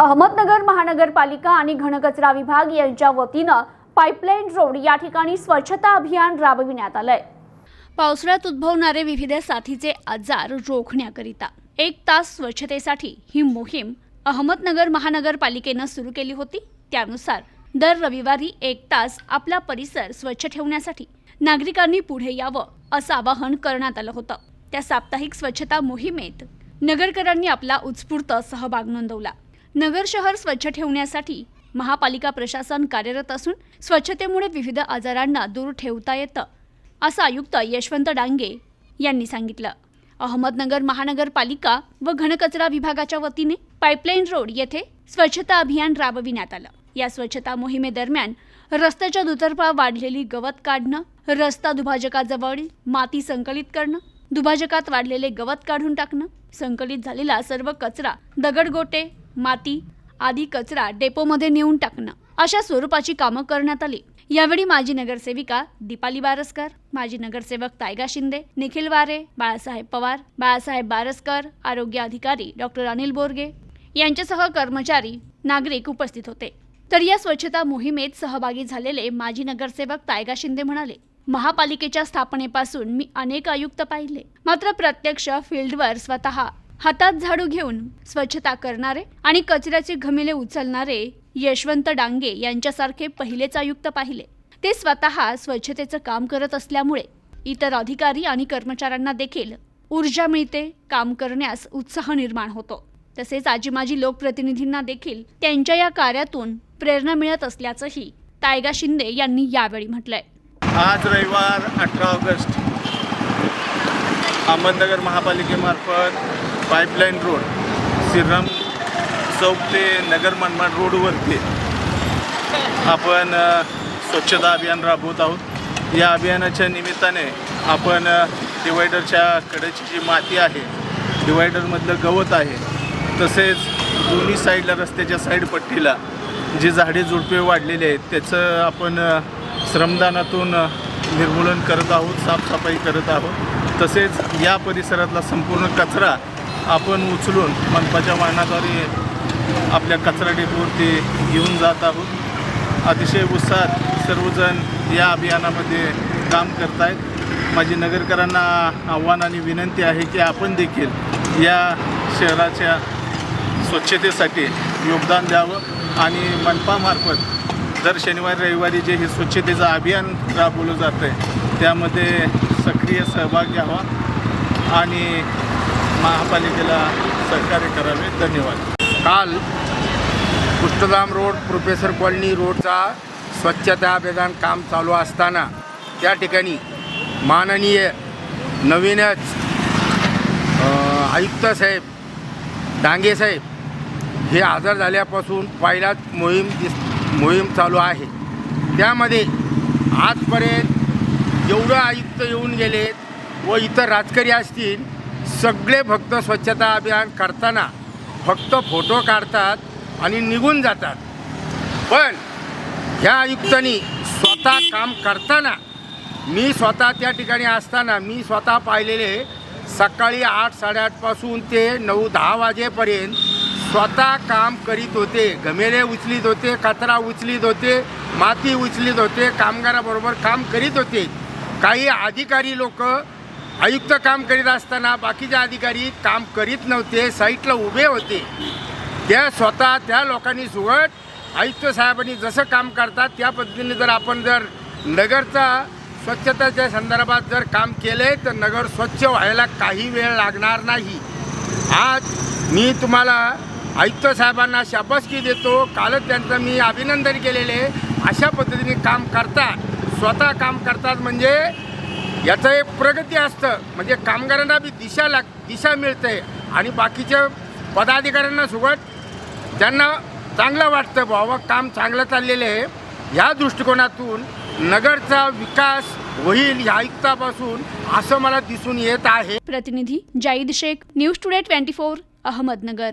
अहमदनगर महानगरपालिका आणि घनकचरा विभाग यांच्या वतीनं पाईपलाईन रोड या ठिकाणी स्वच्छता अभियान राबविण्यात आलंय. पावसाळ्यात उद्भवणारे विविध साथीचे आजार रोखण्याकरिता एक तास स्वच्छतेसाठी ही मोहीम अहमदनगर महानगरपालिकेनं सुरू केली होती. त्यानुसार दर रविवारी एक तास आपला परिसर स्वच्छ ठेवण्यासाठी नागरिकांनी पुढे यावं असं आवाहन करण्यात आलं होतं. त्या साप्ताहिक स्वच्छता मोहिमेत नगरकरांनी आपला उत्स्फूर्त सहभाग नोंदवला. नगर शहर स्वच्छ ठेवण्यासाठी महापालिका प्रशासन कार्यरत असून स्वच्छतेमुळे विविध आजारांना दूर ठेवता येतं असं आयुक्त यशवंत डांगे यांनी सांगितलं. अहमदनगर महानगरपालिका व घनकचरा विभागाच्या वतीने पाईपलाईन रोड येथे स्वच्छता अभियान राबविण्यात आलं. या स्वच्छता मोहिमेदरम्यान रस्त्याच्या दुतर्फा वाढलेली गवत काढणं रस्ता दुभाजकाजवळ माती संकलित करणं दुभाजकात वाढलेले गवत काढून टाकणं संकलित झालेला सर्व कचरा दगडगोटे माती आदी कचरा डेपोमध्ये नेऊन टाकणं अशा स्वरूपाची कामं करण्यात आली. यावेळी माजी नगरसेविका दीपाली बारसकर माजी नगरसेवक तायगा शिंदे निखिल वारे बाळासाहेब पवार बाळासाहेब बारसकर आरोग्य अधिकारी डॉक्टर अनिल बोरगे यांच्यासह कर्मचारी नागरिक उपस्थित होते. तर या स्वच्छता मोहिमेत सहभागी झालेले माजी नगरसेवक तायगा शिंदे म्हणाले महापालिकेच्या स्थापनेपासून मी अनेक आयुक्त पाहिले. मात्र प्रत्यक्ष फील्डवर स्वतः हातात झाडू घेऊन स्वच्छता करणारे आणि कचऱ्याचे घमिले उचलणारे यशवंत डांगे यांच्यासारखे पहिलेच आयुक्त पाहिले. ते स्वतः स्वच्छतेचं काम करत असल्यामुळे इतर अधिकारी आणि कर्मचाऱ्यांना देखील ऊर्जा मिळते काम करण्यास उत्साह निर्माण होतो. तसेच आजी माजी लोकप्रतिनिधींना देखील त्यांच्या या कार्यातून प्रेरणा मिळत असल्याचंही तायगा शिंदे यांनी यावेळी म्हटलंय. आज रविवार अठरा ऑगस्ट अहमदनगर महापालिकेमार्फत पाईपलाईन रोड श्रीराम चौक ते नगर मनमाड रोडवरती आपण स्वच्छता अभियान राबवत आहोत. या अभियानाच्या निमित्ताने आपण डिवायडरच्या कडेची जी माती आहे डिवायडरमधलं गवत आहे तसेच दोन्ही साईडला रस्त्याच्या साईड पट्टीला जी झाडे झुडपे वाढलेली आहेत त्याचं आपण श्रमदानातून निर्मूलन करत आहोत साफसफाई करत आहोत. तसेच या परिसरातला संपूर्ण कचरा आपण उचलून मनपाच्या वाहनाद्वारे आपल्या कचरा डेपोवरती घेऊन जात आहोत. अतिशय उत्साहात सर्वजण या अभियानामध्ये काम करत आहेत माझी नगरकरांना आव्हान आणि विनंती आहे की आपण देखील या शहराच्या स्वच्छतेसाठी योगदान द्यावं आणि मनपामार्फत दर शनिवारी रविवारी जे हे स्वच्छतेचं अभियान राबवलं जातं आहे त्यामध्ये सक्रिय सहभाग घ्यावा आणि महापालिकेला सहकार्य करावे. धन्यवाद. काल कुष्ठधाम रोड प्रोफेसर कॉलनी रोडचा स्वच्छता अभियान काम चालू असताना त्या ठिकाणी माननीय नवीनच आयुक्त साहेब डांगे साहेब हे हजर झाल्यापासून पहिलाच मोहीम दिस मोहीम चालू आहे. त्यामध्ये आजपर्यंत जेवढं आयुक्त येऊन गेलेत व इतर राजकारी असतील सगळे फक्त स्वच्छता अभियान करताना फक्त फोटो काढतात आणि निघून जातात. पण ह्या आयुक्तांनी स्वतः काम करताना मी स्वतः त्या ठिकाणी असताना मी स्वतः पाहिलेले सकाळी आठ साडेआठपासून ते नऊ दहा वाजेपर्यंत स्वतः काम करीत होते. गमेरे उचलीत होते कचरा उचलीत होते माती उचलीत होते कामगाराबरोबर काम करीत होते. काही अधिकारी लोक आयुक्त काम करीत असताना बाकीचे अधिकारी काम करीत नव्हते साईटला उभे होते. त्या स्वतः त्या लोकांनी सुगट आयुक्त साहेबांनी जसं काम करतात त्या पद्धतीने जर आपण जर नगरचा स्वच्छतेच्या संदर्भात जर काम केले तर नगर स्वच्छ व्हायला काही वेळ लागणार नाही. आज मी तुम्हाला आयुक्त साहेबांना शाबासकी देतो. कालच त्यांचं मी अभिनंदन केलेले अशा पद्धतीने काम करतात स्वतः काम करतात म्हणजे याचं एक प्रगती असतं. म्हणजे कामगारांना बी दिशा लाग दिशा मिळते. आणि बाकीच्या पदाधिकाऱ्यांना सुगट त्यांना चांगलं वाटतं बाबा काम चांगलं चाललेलं आहे. या दृष्टिकोनातून नगरचा विकास होईल या आयुक्तापासून असं मला दिसून येत आहे. प्रतिनिधी Zaid Shaikh news today twenty four Ahmednagar.